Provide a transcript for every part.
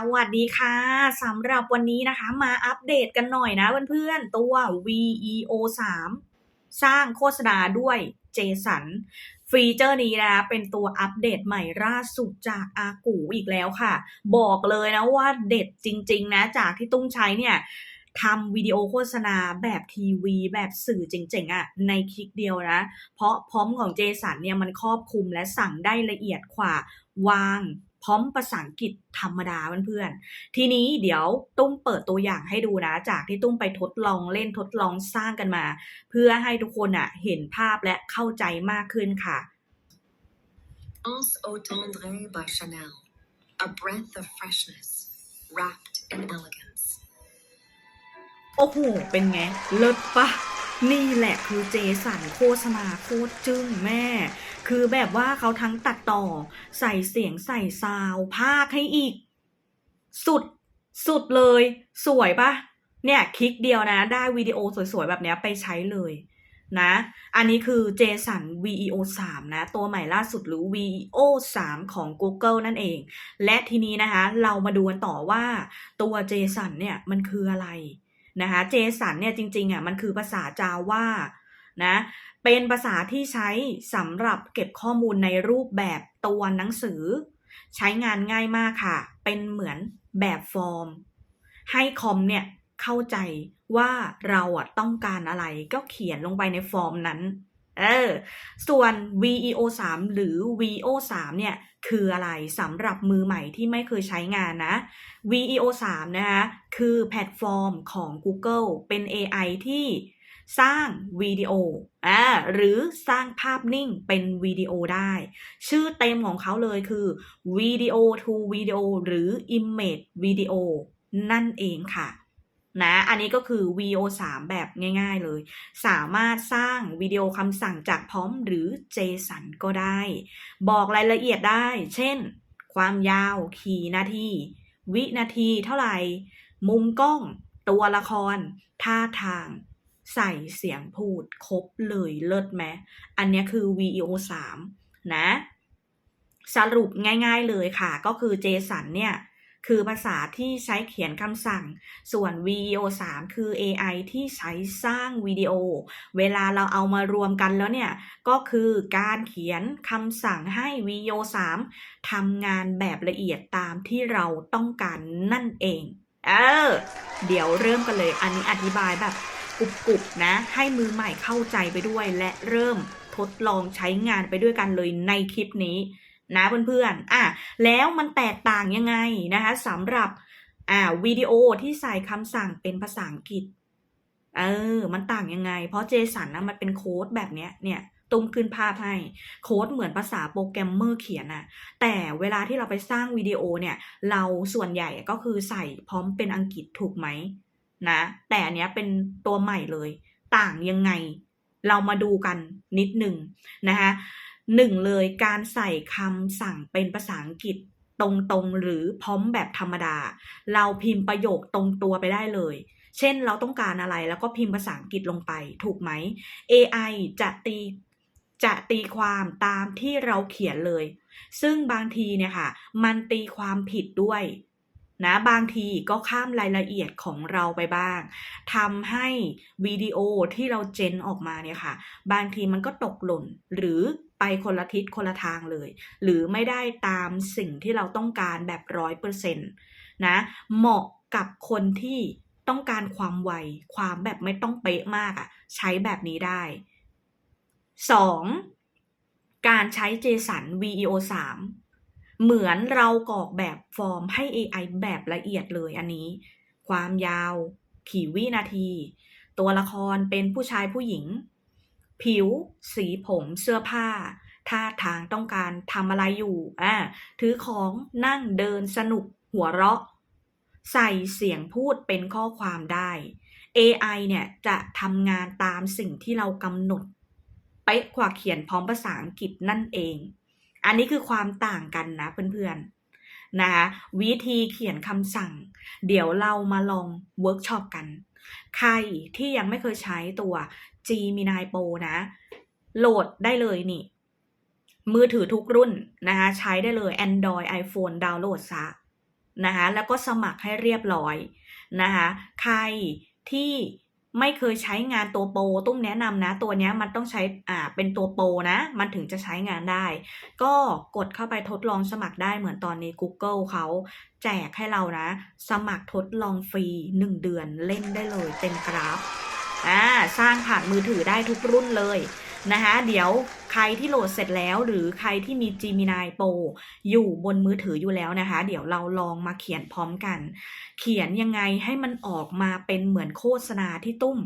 สวัสดีค่ะสำหรับวันนี้นะคะ มาอัปเดตกันหน่อยนะเพื่อนๆ ตัว VEO 3สร้างโฆษณาด้วยเจสันฟีเจอร์นี้นะคะเป็นตัวอัปเดตใหม่ล่าสุดจากอากูอีกแล้วค่ะ บอกเลยนะว่าเด็ดจริง ๆ นะ จากที่ตุ้งใช้เนี่ยทำวิดีโอโฆษณาแบบทีวีแบบสื่อเจ๋งๆอะ่ะในคลิกเดียวนะ เพราะพร้อมของเจสันเนี่ยมันครอบคลุมและสั่งได้ละเอียดกว่าวาง พร้อมภาษาอังกฤษธรรมดาเพื่อนๆ ทีนี้เดี๋ยวตุ้มเปิดตัวอย่างให้ดูนะ จากที่ตุ้มไปทดลองเล่นทดลองสร้างกันมา เพื่อให้ทุกคนอะเห็นภาพและเข้าใจมากขึ้นค่ะ Anse au tendre by Chanel, a breath of freshness, wrapped in elegance. โอ้โห เป็นไง เลิศปะนี่แหละคือเจสันโฆษณาโคตรจึ้งแม่ คือแบบว่าเขาทั้งตัดต่อ ใส่เสียงใส่ซาวภาคให้อีก สุดสุดเลย สวยปะเนี่ยคลิกเดียวนะ ได้วิดีโอสวยๆ แบบนี้ไปใช้เลยนะ อันนี้คือ JSON VEO 3นะ ตัวใหม่ล่าสุดหรือ VEO 3ของ Google นั่นเอง และทีนี้นะคะ เรามาดูกันต่อว่าตัว JSON เนี่ยมันคืออะไรนะคะ JSON เนี่ยจริงๆอะมันคือภาษา Java นะเป็นภาษาที่ใช้สำหรับเก็บข้อมูลในรูปแบบตัวหนังสือ ใช้งานง่ายมากค่ะ เป็นเหมือนแบบฟอร์ม ให้คอมเนี่ยเข้าใจว่าเราอะต้องการอะไรก็เขียนลงไปในฟอร์มนั้นเออส่วน VEO 3หรือ VO 3เนี่ย คืออะไรสำหรับมือใหม่ที่ไม่เคยใช้งานนะ VEO 3นะคะ คือแพลตฟอร์มของ Google เป็น AI ที่ สร้างวิดีโออ่าหรือสร้างภาพนิ่งเป็นวิดีโอได้ ชื่อเต็มของเขาเลยคือ Video to Video หรือ Image Video นั่นเองค่ะนะอันนี้ก็คือ VO 3แบบง่าย ๆเลย สามารถสร้างวิดีโอคำสั่งจากพร้อมหรือ JSON ก็ได้ บอกรายละเอียดได้ เช่น ความยาวกี่นาที วินาทีเท่าไหร่ มุมกล้อง ตัวละคร ท่าทาง ใส่เสียงพูดครบเลยเลิศไหมอันนี้คือ VEO 3 นะ สรุปง่ายๆเลยค่ะ ก็คือ JSON เนี่ย คือภาษาที่ใช้เขียนคำสั่ง ส่วน VEO 3 คือ AI ที่ใช้สร้างวิดีโอ เวลาเราเอามารวมกันแล้วเนี่ย ก็คือการเขียนคำสั่งให้ VEO 3ทำงานแบบละเอียดตามที่เราต้องการนั่นเอง เออ เดี๋ยวเริ่มกันเลย อันนี้อธิบายแบบ กรุบๆนะให้มือใหม่เข้าใจไปด้วย และเริ่มทดลองใช้งานไปด้วยกันเลยในคลิปนี้นะเพื่อนๆอะแล้วมันแตกต่างยังไงนะคะสำหรับอ่าวิดีโอที่ใส่คำสั่งเป็นภาษาอังกฤษเออ มันต่างยังไง เพราะเจสันนะมันเป็นโค้ดแบบเนี้ยเนี่ยตุ้มขึ้นภาพให้โค้ดเหมือนภาษาโปรแกรมเมอร์เขียนอะแต่เวลาที่เราไปสร้างวิดีโอเนี่ย เราส่วนใหญ่ก็คือใส่พร้อมเป็นอังกฤษถูกไหม นะ แต่อันเนี้ยเป็นตัวใหม่เลย ต่างยังไง เรามาดูกันนิดหนึ่งนะคะหนึ่งเลยการใส่คำสั่งเป็นภาษาอังกฤษตรงๆหรือพร้อมแบบธรรมดา เราพิมพ์ประโยคตรงตัวไปได้เลย เช่นเราต้องการอะไรแล้วก็พิมพ์ภาษาอังกฤษลงไปถูกไหม AI จะตีจะตีความตามที่เราเขียนเลย ซึ่งบางทีเนี่ยค่ะ มันตีความผิดด้วย นะบางทีก็ข้ามรายละเอียดของเราไปบ้างทำให้วิดีโอที่เราเจนออกมาเนี่ยค่ะ บางทีมันก็ตกหล่นหรือไปคนละทิศคนละทางเลย หรือไม่ได้ตามสิ่งที่เราต้องการแบบร้อยเปอร์เซ็นต์นะ เหมาะกับคนที่ต้องการความไว ความแบบไม่ต้องเป๊ะมากอะ่ะ ใช้แบบนี้ได้ 2. การใช้ JSON VEO 3 เหมือนเรากรอกแบบฟอร์มให้ AI แบบละเอียดเลยอันนี้ ความยาวกี่วินาที ตัวละครเป็นผู้ชายผู้หญิง ผิว สีผมเสื้อผ้าท่าทางต้องการทำอะไรอยู่อ่าถือของนั่งเดินสนุกหัวเราะ ใส่เสียงพูดเป็นข้อความได้ AI เนี่ยจะทำงานตามสิ่งที่เรากำหนดเป๊ะกว่าเขียนพร้อมภาษาอังกฤษนั่นเอง อันนี้คือความต่างกันนะเพื่อนๆนะคะวิธีเขียนคำสั่ง เดี๋ยวเรามาลองเวิร์กช็อปกัน ใครที่ยังไม่เคยใช้ตัว Gemini Pro นะ โหลดได้เลยนี่ มือถือทุกรุ่นนะคะใช้ได้เลย Android iPhone ดาวน์โหลดซะนะคะแล้วก็สมัครให้เรียบร้อยนะคะใครที่ ไม่เคยใช้งานตัวโปรตุ้มแนะนำนะ ตัวนี้มันต้องใช้อ่าเป็นตัวโปรนะ มันถึงจะใช้งานได้ ก็กดเข้าไปทดลองสมัครได้เหมือนตอนนี้ Google เขาแจกให้เรานะ สมัครทดลองฟรี 1 เดือนเล่นได้เลยเต็มกราฟอ่าสร้างผ่านมือถือได้ทุกรุ่นเลย นะคะเดี๋ยวใครที่โหลดเสร็จแล้ว หรือใครที่มี Gemini Pro อยู่บนมือถืออยู่แล้วนะคะ เดี๋ยวเราลองมาเขียนพร้อมกัน เขียนยังไงให้มันออกมาเป็นเหมือนโฆษณาที่ตุ้ม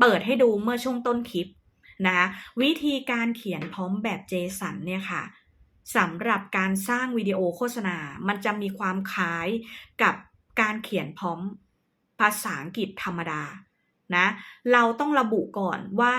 เปิดให้ดูเมื่อช่วงต้นคลิปนะคะวิธีการเขียนพร้อมแบบเจสันเนี่ยค่ะสำหรับการสร้างวิดีโอโฆษณา มันจะมีความคล้ายกับการเขียนพร้อมภาษาอังกฤษธรรมดานะ เราต้องระบุก่อนว่า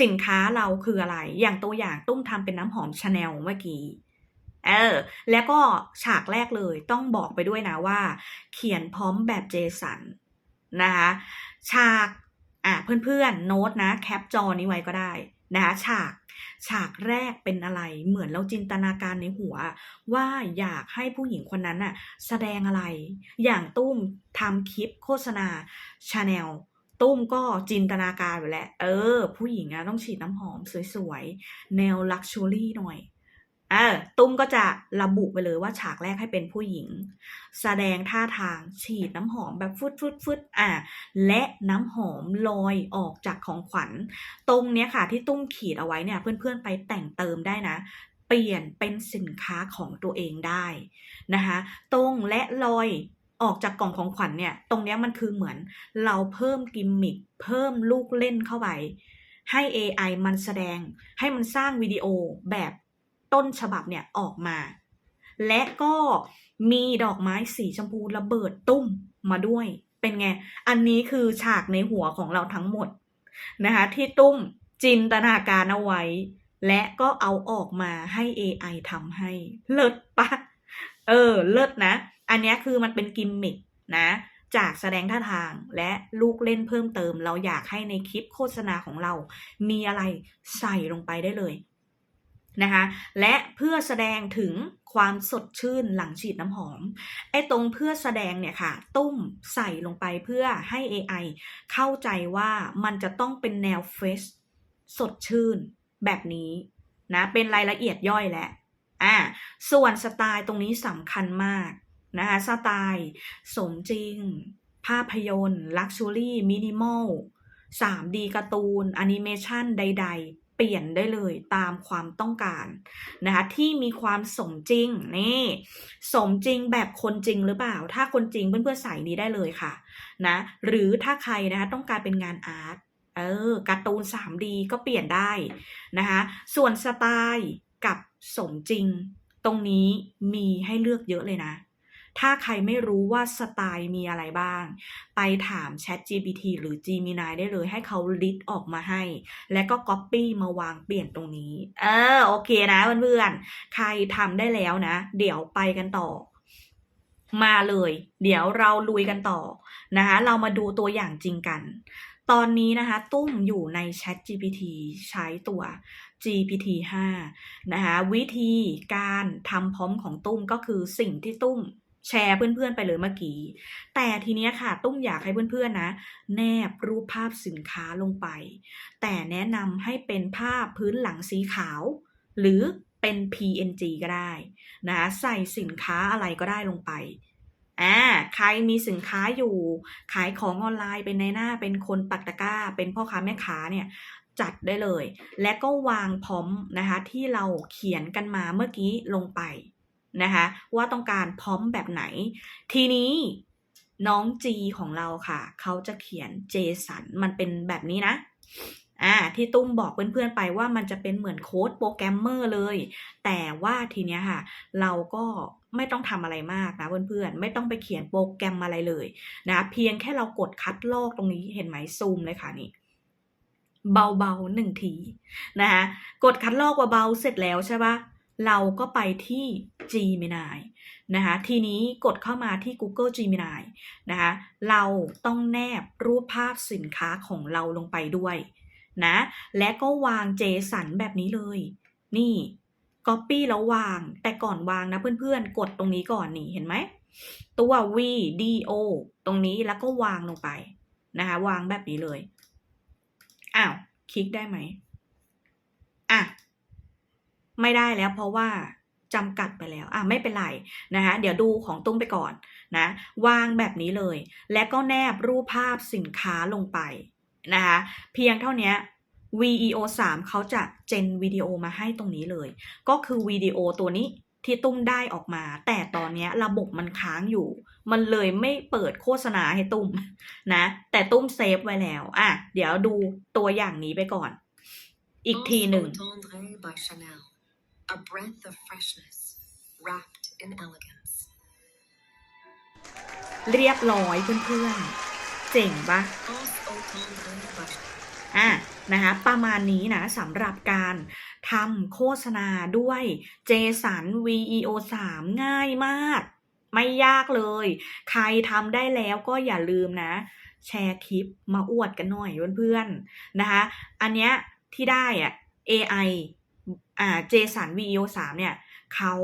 สินค้าเราคืออะไร อย่างตัวอย่างตุ้มทำเป็นน้ำหอมชาแนลเมื่อกี้ เออ แล้วก็ฉากแรกเลยต้องบอกไปด้วยนะว่า เขียนพร้อมแบบเจสันนะคะ ฉาก อะเพื่อนๆ โน้ตนะ แคปจอนี้ไว้ก็ได้นะคะฉากฉากแรกเป็นอะไร เหมือนเราจินตนาการในหัว ว่าอยากให้ผู้หญิงคนนั้นน่ะ แสดงอะไร อย่างตุ้มทำคลิปโฆษณาชาแนล ตุ้มก็จินตนาการไปแล้ว เออ ผู้หญิงอะต้องฉีดน้ำหอมสวยๆ แนวลักชัวรี่หน่อยเออตุ้มก็จะระบุไปเลยว่าฉากแรกให้เป็นผู้หญิง แสดงท่าทางฉีดน้ำหอมแบบฟึดฟึดฟึดอะและน้ำหอมลอยออกจากของขวัญ ตรงเนี้ยค่ะที่ตุ้มขีดเอาไว้เนี่ย เพื่อนๆไปแต่งเติมได้นะเปลี่ยนเป็นสินค้าของตัวเองได้นะคะตรงและลอย ออกจากกล่องของขวัญเนี่ย ตรงนี้มันคือเหมือนเราเพิ่มกิมมิคเพิ่มลูกเล่นเข้าไป ให้ AI มันแสดง ให้มันสร้างวิดีโอแบบต้นฉบับเนี่ยออกมา และก็มีดอกไม้สีชมพูระเบิดตุ้มมาด้วย เป็นไง อันนี้คือฉากในหัวของเราทั้งหมดนะคะที่ตุ้มจินตนาการเอาไว้ และก็เอาออกมาให้ AI ทำให้ เลิศปะ เออ เลิศนะ อันนี้คือมันเป็นกิมมิคนะจากแสดงท่าทางและลูกเล่นเพิ่มเติม เราอยากให้ในคลิปโฆษณาของเรา มีอะไรใส่ลงไปได้เลยนะคะและเพื่อแสดงถึงความสดชื่นหลังฉีดน้ำหอมไอ้ตรงเพื่อแสดงเนี่ยค่ะ ตุ้มใส่ลงไปเพื่อให้ AI เข้าใจว่ามันจะต้องเป็นแนวเฟสสดชื่นแบบนี้นะเป็นรายละเอียดย่อยแหละอ่าส่วนสไตล์ตรงนี้สำคัญมาก นะคะสไตล์สมจริง ภาพยนตร์ลักชัวรี่มินิมอล 3D การ์ตูนแอนิเมชันใด ๆ เปลี่ยนได้เลยตามความต้องการนะคะที่มีความสมจริงนี่สมจริงแบบคนจริงหรือเปล่า ถ้าคนจริงเพื่อนๆใส่นี้ได้เลยค่ะนะหรือถ้าใครนะคะต้องการเป็นงานอาร์ตเออการ์ตูน 3D ก็เปลี่ยนได้นะคะส่วนสไตล์กับสมจริง ตรงนี้มีให้เลือกเยอะเลยนะ ถ้าใครไม่รู้ว่าสไตล์มีอะไรบ้าง ไปถาม Chat GPT หรือ Gemini ได้เลยให้เขาลิสต์ออกมาให้ แล้วก็ Copy มาวางเปลี่ยนตรงนี้ เออโอเคนะเพื่อนๆ ใครทำได้แล้วนะ เดี๋ยวไปกันต่อมาเลย เดี๋ยวเราลุยกันต่อนะคะเรามาดูตัวอย่างจริงกัน ตอนนี้นะคะตุ้มอยู่ใน Chat GPT ใช้ตัว GPT 5นะคะวิธีการทำพร้อมของตุ้มก็คือสิ่งที่ตุ้ม แชร์เพื่อนๆไปเลยเมื่อกี้ แต่ทีเนี้ยค่ะ ตุ้มอยากให้เพื่อนๆนะ แนบรูปภาพสินค้าลงไป แต่แนะนำให้เป็นภาพพื้นหลังสีขาว หรือเป็น PNG ก็ได้นะคะใส่สินค้าอะไรก็ได้ลงไปอ่าใครมีสินค้าอยู่ ขายของออนไลน์เป็นในหน้าเป็นคนปักตะกร้า เป็นพ่อค้าแม่ค้าเนี่ยจัดได้เลย และก็วางพร้อมนะคะที่เราเขียนกันมาเมื่อกี้ลงไป นะคะว่าต้องการพร้อมแบบไหน ทีนี้น้องจีของเราค่ะ เขาจะเขียนเจสันมันเป็นแบบนี้นะอ่าที่ตุ้มบอกเพื่อนๆไปว่ามันจะเป็นเหมือนโค้ดโปรแกรมเมอร์เลย แต่ว่าทีเนี้ยค่ะ เราก็ไม่ต้องทำอะไรมากนะเพื่อนๆ ไม่ต้องไปเขียนโปรแกรมอะไรเลยนะเพียงแค่เรากดคัดลอกตรงนี้เห็นไหมซูมเลยค่ะนี่เบาๆหนึ่งทีนะคะกดคัดลอกเบาๆเสร็จแล้วใช่ปะ เราก็ไปที่ Gemini นะคะทีนี้กดเข้ามาที่ Google Gemini นะคะเราต้องแนบรูปภาพสินค้าของเราลงไปด้วยนะและก็วางเจสันแบบนี้เลย นี่ Copy แล้ววาง แต่ก่อนวางนะเพื่อนๆ กดตรงนี้ก่อนนี่เห็นไหม ตัว V D O ตรงนี้แล้วก็วางลงไปนะคะวางแบบนี้เลย อ้าว คลิกได้ไหมอะ ไม่ได้แล้วเพราะว่าจำกัดไปแล้วอะไม่เป็นไรนะคะเดี๋ยวดูของตุ้มไปก่อนนะวางแบบนี้เลย และก็แนบรูปภาพสินค้าลงไปนะคะเพียงเท่านี้ VEO 3เขาจะเจนวิดีโอมาให้ตรงนี้เลย ก็คือวิดีโอตัวนี้ที่ตุ้มได้ออกมา แต่ตอนนี้ระบบมันค้างอยู่ มันเลยไม่เปิดโฆษณาให้ตุ้มนะ แต่ตุ้มเซฟไว้แล้วอะเดี๋ยวดูตัวอย่างนี้ไปก่อน อีกทีหนึ่ง A breath of freshness, wrapped in elegance. เรียบร้อยเพื่อนๆ เจ๋งปะ Pense Eau Tendre by อะนะคะประมาณนี้นะสำหรับการทำโฆษณาด้วยเจสัน VEO 3 ง่ายมาก ไม่ยากเลย ใครทำได้แล้วก็อย่าลืมนะ แชร์คลิปมาอวดกันหน่อยเพื่อนๆนะคะ อันเนี้ยที่ได้อะ AI อ่าเจสัน VEO 3เนี่ยเขา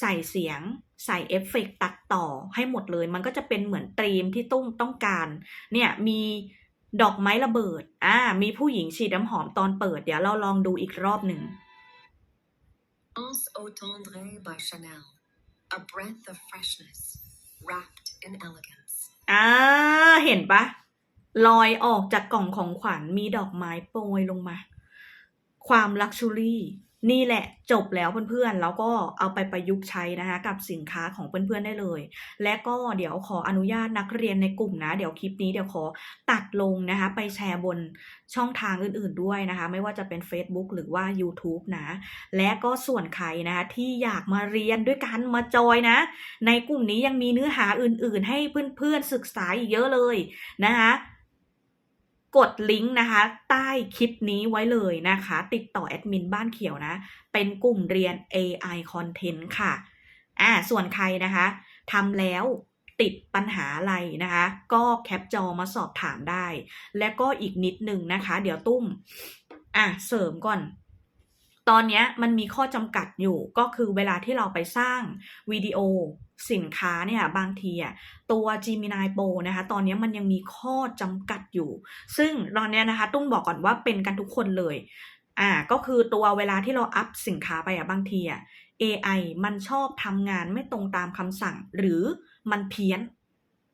ใส่เสียงใส่เอฟเฟกต์ตัดต่อให้หมดเลย มันก็จะเป็นเหมือนธีมที่ตุ้มต้องการ เนี่ยมีดอกไม้ระเบิด อ่า มีผู้หญิงฉีดน้ำหอมตอนเปิด เดี๋ยวเราลองดูอีกรอบหนึ่ง Pense Eau Tendre by Chanel. A breath of freshness, wrapped in elegance. อ่า เห็นปะลอยออกจากกล่องของขวัญมีดอกไม้โปรยลงมา ความลักชูรี่นี่แหละจบแล้วเพื่อนๆ แล้วก็เอาไปประยุกต์ใช้นะคะกับสินค้าของเพื่อนๆได้เลย และก็เดี๋ยวขออนุญาตนักเรียนในกลุ่มนะ เดี๋ยวคลิปนี้เดี๋ยวขอตัดลงนะคะ ไปแชร์บนช่องทางอื่นๆด้วยนะคะ ไม่ว่าจะเป็น Facebook หรือว่า YouTube นะ และก็ส่วนใครนะคะที่อยากมาเรียนด้วยกันมาจอยนะ ในกลุ่มนี้ยังมีเนื้อหาอื่นๆ ให้เพื่อนๆศึกษาอีกเยอะเลยนะคะ กดลิงก์นะคะ ใต้คลิปนี้ไว้เลยนะคะ ติดต่อแอดมินบ้านเขียวนะ เป็นกลุ่มเรียน AI Content ค่ะอ่าส่วนใครนะคะทำแล้วติดปัญหาอะไรนะคะ ก็แคปจอมาสอบถามได้ และก็อีกนิดหนึ่งนะคะ เดี๋ยวตุ้มอะเสริมก่อน ตอนนี้มันมีข้อจำกัดอยู่ก็คือเวลาที่เราไปสร้างวิดีโอสินค้าเนี่ยบางทีอะตัว Gemini Pro นะคะตอนนี้มันยังมีข้อจำกัดอยู่ ซึ่งตอนนี้นะคะตุ้มบอกก่อนว่าเป็นกันทุกคนเลยอ่าก็คือตัวเวลาที่เราอัพสินค้าไปอะบางทีอะ AI มันชอบทำงานไม่ตรงตามคำสั่งหรือมันเพี้ยน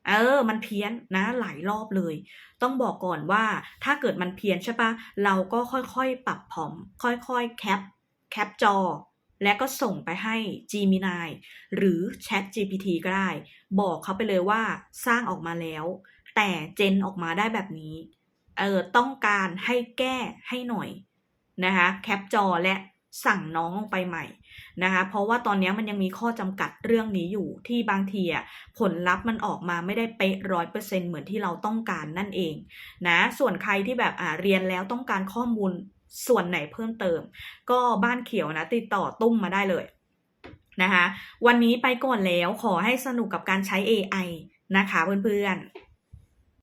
เออ มันเพี้ยนนะหลายรอบเลย ต้องบอกก่อนว่าถ้าเกิดมันเพี้ยนใช่ปะเราก็ค่อยๆ ปรับพร้อม ค่อยๆ แคป แคปจอ และก็ส่งไปให้ Gemini หรือ Chat GPT ก็ได้ บอกเขาไปเลยว่าสร้างออกมาแล้ว แต่เจนออกมาได้แบบนี้ เออ ต้องการให้แก้ให้หน่อยนะคะ แคปจอและ สั่งน้องลงไปใหม่นะคะ เพราะว่าตอนนี้มันยังมีข้อจำกัดเรื่องนี้อยู่ที่บางทีอะผลลัพธ์มันออกมาไม่ได้เป๊ะร้อยเปอร์เซ็นเหมือนที่เราต้องการนั่นเองนะ ส่วนใครที่แบบอ่าเรียนแล้วต้องการข้อมูลส่วนไหนเพิ่มเติม ก็บ้านเขียวนะ ติดต่อตุ้มมาได้เลยนะคะ วันนี้ไปก่อนแล้วขอให้สนุกกับการใช้ AI นะคะเพื่อนๆ